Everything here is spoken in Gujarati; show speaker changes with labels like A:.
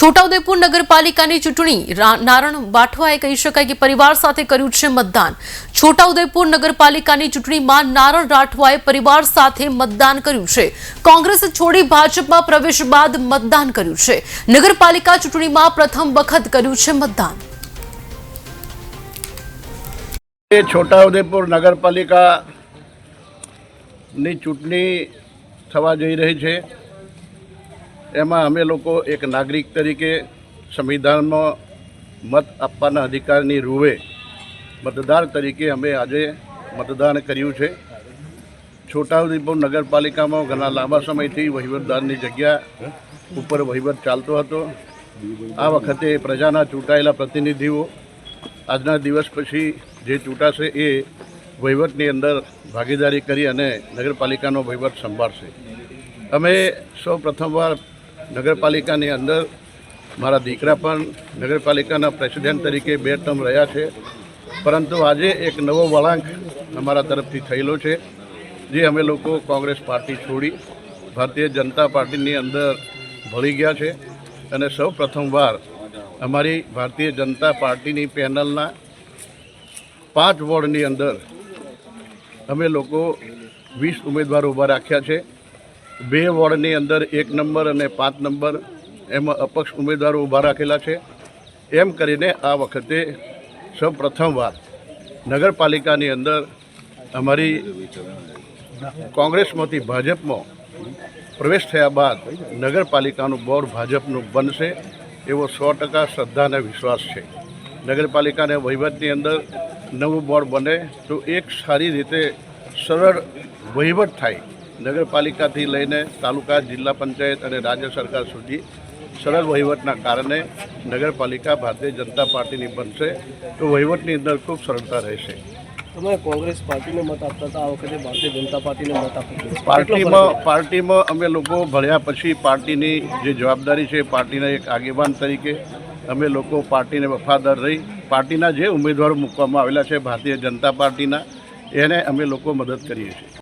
A: છોટાઉદેપુર નગરપાલિકાની ચૂંટણી નારણ બાઠવાએ કહી શકાય કે પરિવાર સાથે કર્યું છે મતદાન. છોટાઉદેપુર નગરપાલિકાની ચૂંટણીમાં નારણ રાઠવાએ પરિવાર સાથે મતદાન કર્યું છે. કોંગ્રેસ છોડી ભાજપમાં પ્રવેશ બાદ મતદાન કર્યું છે. નગરપાલિકા ચૂંટણીમાં પ્રથમ વખત કર્યું છે મતદાન.
B: એ છોટાઉદેપુર નગરપાલિકાની ચૂંટણી થવા જઈ રહી છે. એમાં અમે લોકો એક નાગરિક તરીકે સંવિધાનમાં મત આપવાના અધિકારની રૂવે મતદાર તરીકે અમે આજે મતદાન કર્યું છે. છોટાઉદેપુર નગરપાલિકામાં ઘણા લાંબા સમયથી વહીવટદારની જગ્યા ઉપર વહીવટ ચાલતો હતો. આ વખતે પ્રજાના ચૂંટાયેલા પ્રતિનિધિઓ આજના દિવસ પછી જે ચૂંટાશે એ વહીવટની અંદર ભાગીદારી કરી અને નગરપાલિકાનો વહીવટ સંભાળશે. અમે સૌ પ્રથમવાર નગરપાલિકાની અંદર મારા દીકરા પણ નગરપાલિકાના પ્રેસિડેન્ટ તરીકે બે ટર્મ રહ્યા છે. પરંતુ આજે એક નવો વળાંક અમારા તરફથી થયેલો છે, જે અમે લોકો કોંગ્રેસ પાર્ટી છોડી ભારતીય જનતા પાર્ટીની અંદર ભળી ગયા છે. અને સૌ પ્રથમવાર અમારી ભારતીય જનતા પાર્ટીની પેનલના પાંચ વોર્ડની અંદર અમે લોકો વીસ ઉમેદવારો ઊભા રાખ્યા છે. બે વોર્ડની અંદર એક નંબર અને પાંચ નંબર એમાં અપક્ષ ઉમેદવારો ઊભા રાખેલા છે. એમ કરીને આ વખતે સૌ પ્રથમવાર નગરપાલિકાની અંદર અમારી કોંગ્રેસમાંથી ભાજપમાં પ્રવેશ થયા બાદ નગરપાલિકાનું બોર્ડ ભાજપનું બનશે એવો સો ટકા શ્રદ્ધા અને વિશ્વાસ છે. નગરપાલિકાને વહીવટની અંદર નવું બોર્ડ બને તો એક સારી રીતે સરળ વહીવટ થાય નગરપાલિકાથી લઈને તાલુકા જિલ્લા પંચાયત અને રાજ્ય સરકાર સુધી સરળ વહીવટના કારણે નગરપાલિકા ભારતીય જનતા પાર્ટીની બનશે તો વહીવટની અંદર ખૂબ સરળતા રહેશે.
C: તમે કોંગ્રેસ પાર્ટીને મત આપતા હતા આ વખતે ભારતીય જનતા પાર્ટીને મત આપી
B: પાર્ટીમાં પાર્ટીમાં અમે લોકો ભળ્યા પછી પાર્ટીની જે જવાબદારી છે પાર્ટીના એક આગેવાન તરીકે અમે લોકો પાર્ટીને વફાદાર રહી પાર્ટીના જે ઉમેદવારો મૂકવામાં આવેલા છે ભારતીય જનતા પાર્ટીના એને અમે લોકો મદદ કરીએ છીએ.